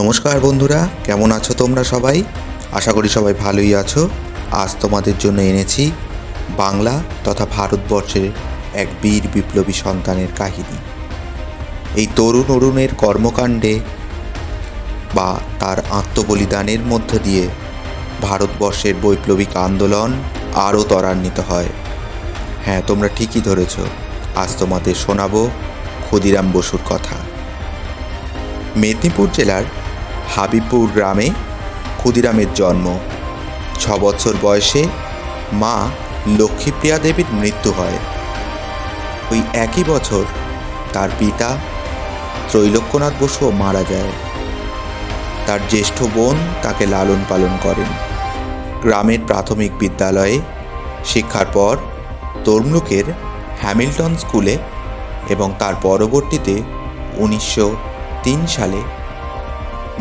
নমস্কার বন্ধুরা, কেমন আছো তোমরা সবাই? আশা করি সবাই ভালোই আছো। আজ তোমাদের জন্য এনেছি বাংলা তথা ভারতবর্ষের এক বীর বিপ্লবী সন্তানের কাহিনী। এই তরুণ অরুণের কর্মকাণ্ডে বা তার আত্মবলিদানের মধ্য দিয়ে ভারতবর্ষের বৈপ্লবিক আন্দোলন আরও ত্বরান্বিত হয়। হ্যাঁ তোমরা ঠিকই ধরেছ, আজ তোমাদের শোনাবো ক্ষুদিরাম বসুর কথা। মেদিনীপুর জেলার হাবিবপুর গ্রামে ক্ষুদিরামের জন্ম। ছ বছর বয়সে মা লক্ষ্মীপ্রিয়া দেবীর মৃত্যু হয়। ওই একই বছর তার পিতা ত্রৈলোক্যনাথ বসুও মারা যায়। তার জ্যেষ্ঠ বোন তাকে লালন পালন করেন। গ্রামের প্রাথমিক বিদ্যালয়ে শিক্ষার পর তমলুকের হ্যামিল্টন স্কুলে এবং তার পরবর্তীতে উনিশশো তিন সালে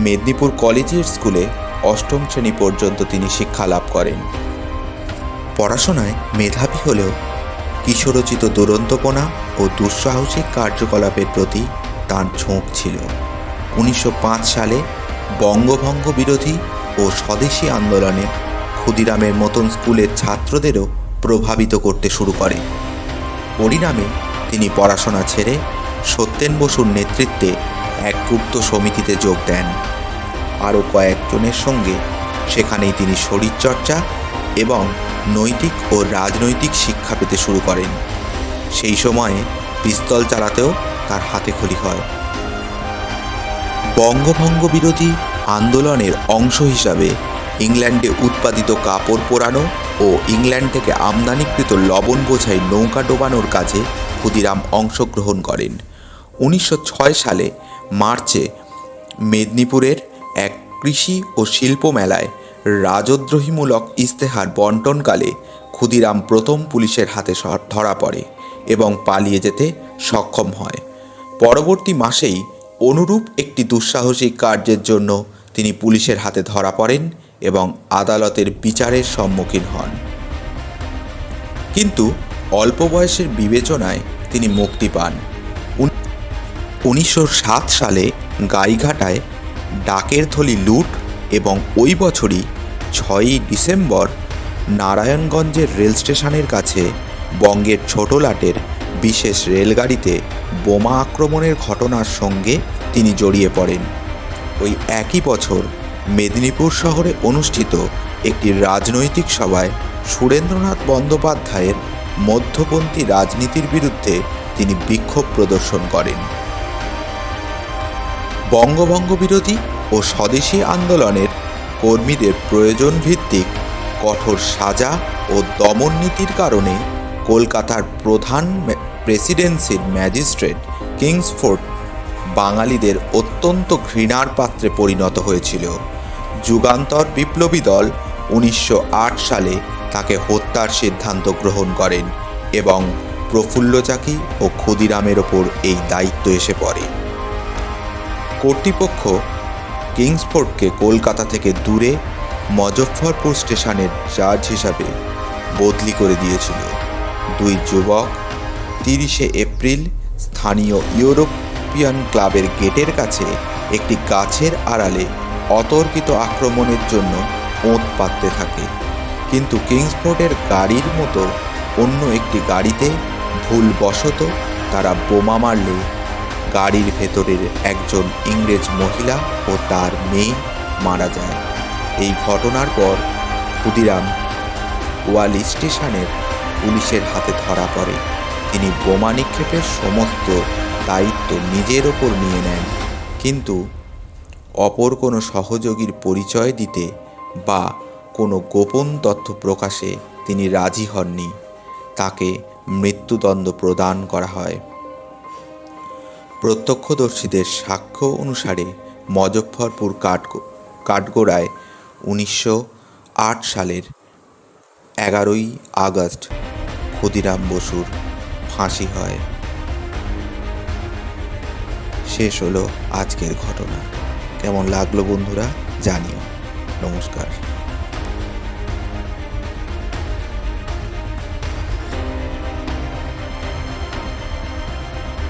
মেদিনীপুর কলেজিয়েট স্কুলে অষ্টম শ্রেণি পর্যন্ত তিনি শিক্ষা লাভ করেন। পড়াশোনায় মেধাবী হলেও কিশোরোচিত দুরন্তপনা ও দুঃসাহসিক কার্যকলাপের প্রতি তার ঝোঁক ছিল। উনিশশো পাঁচ সালে বঙ্গভঙ্গ বিরোধী ও স্বদেশী আন্দোলনে ক্ষুদিরামের মতন স্কুলের ছাত্রদেরও প্রভাবিত করতে শুরু করে। পরিণামে তিনি পড়াশোনা ছেড়ে সত্যেন বসুর নেতৃত্বে এক গুপ্ত সমিতিতে যোগ দেন। আরও কয়েকজনের সঙ্গে সেখানেই তিনি শরীরচর্চা এবং নৈতিক ও রাজনৈতিক শিক্ষা পেতে শুরু করেন। সেই সময়ে পিস্তল চালাতেও তার হাতে খড়ি হয়। বঙ্গভঙ্গ বিরোধী আন্দোলনের অংশ হিসাবে ইংল্যান্ডে উৎপাদিত কাপড় পোড়ানো ও ইংল্যান্ড থেকে আমদানিকৃত লবণ বোঝাই নৌকা ডোবানোর কাজে ক্ষুদিরাম অংশগ্রহণ করেন। উনিশশো ছয় সালে মার্চে মেদিনীপুরের এক কৃষি ও শিল্প মেলায় রাজদ্রোহীমূলক ইস্তেহার বন্টনকালে ক্ষুদিরাম প্রথম পুলিশের হাতে ধরা পড়ে এবং পালিয়ে যেতে সক্ষম হয়। পরবর্তী মাসেই অনুরূপ একটি দুঃসাহসিক কার্যের জন্য তিনি পুলিশের হাতে ধরা পড়েন এবং আদালতের বিচারের সম্মুখীন হন। কিন্তু অল্প বয়সের বিবেচনায় তিনি মুক্তি পান। উনিশশো সাত সালে গাইঘাটায় ডাকের থলি লুট এবং ওই বছরই ছয়ই ডিসেম্বর নারায়ণগঞ্জের রেল স্টেশনের কাছে বঙ্গের ছোটলাটের বিশেষ রেলগাড়িতে বোমা আক্রমণের ঘটনার সঙ্গে তিনি জড়িয়ে পড়েন। ওই একই বছর মেদিনীপুর শহরে অনুষ্ঠিত একটি রাজনৈতিক সভায় সুরেন্দ্রনাথ বন্দ্যোপাধ্যায়ের মধ্যপন্থী রাজনীতির বিরুদ্ধে তিনি বিক্ষোভ প্রদর্শন করেন। বঙ্গভঙ্গ বিরোধী ও স্বদেশী আন্দোলনের কর্মীদের প্রয়োজন ভিত্তিক কঠোর সাজা ও দমন নীতির কারণে কলকাতার প্রধান প্রেসিডেন্সির ম্যাজিস্ট্রেট কিংসফোর্ড বাঙালিদের অত্যন্ত ঘৃণার পাত্রে পরিণত হয়েছিল। যুগান্তর বিপ্লবী দল উনিশশো আট সালে তাকে হত্যার সিদ্ধান্ত গ্রহণ করেন এবং প্রফুল্লচাকি ও ক্ষুদিরামের ওপর এই দায়িত্ব এসে পড়ে। কর্তৃপক্ষ কিংসফোর্ডকে কলকাতা থেকে দূরে মজফ্ফরপুর স্টেশনের জাজ হিসাবে বদলি করে দিয়েছিল। দুই যুবক তিরিশে এপ্রিল স্থানীয় ইউরোপিয়ান ক্লাবের গেটের কাছে একটি গাছের আড়ালে অতর্কিত আক্রমণের জন্য ওঁত পাততে থাকে। কিন্তু কিংসফোর্ডের গাড়ির মতো অন্য একটি গাড়িতে ভুলবশত তারা বোমা মারলে গাড়ির ভেতরের একজন ইংরেজ মহিলা ও তার মেয়ে মারা যায়। এই ঘটনার পর ক্ষুদিরাম ওয়ালি স্টেশনের পুলিশের হাতে ধরা পড়ে। তিনি বোমা নিক্ষেপের সমস্ত দায়িত্ব নিজের ওপর নিয়ে নেন। কিন্তু অপর কোনো সহযোগীর পরিচয় দিতে বা কোনো গোপন তথ্য প্রকাশে তিনি রাজি হননি। তাকে মৃত্যুদণ্ড প্রদান করা হয়। প্রত্যক্ষদর্শীদের সাক্ষ্য অনুসারে মজফ্ফরপুর কাঠ কাঠগোড়ায় উনিশশো আট সালের এগারোই আগস্ট ক্ষুদিরাম বসুর ফাঁসি হয়। শেষ হলো আজকের ঘটনা। কেমন লাগল বন্ধুরা, জানিও। নমস্কার।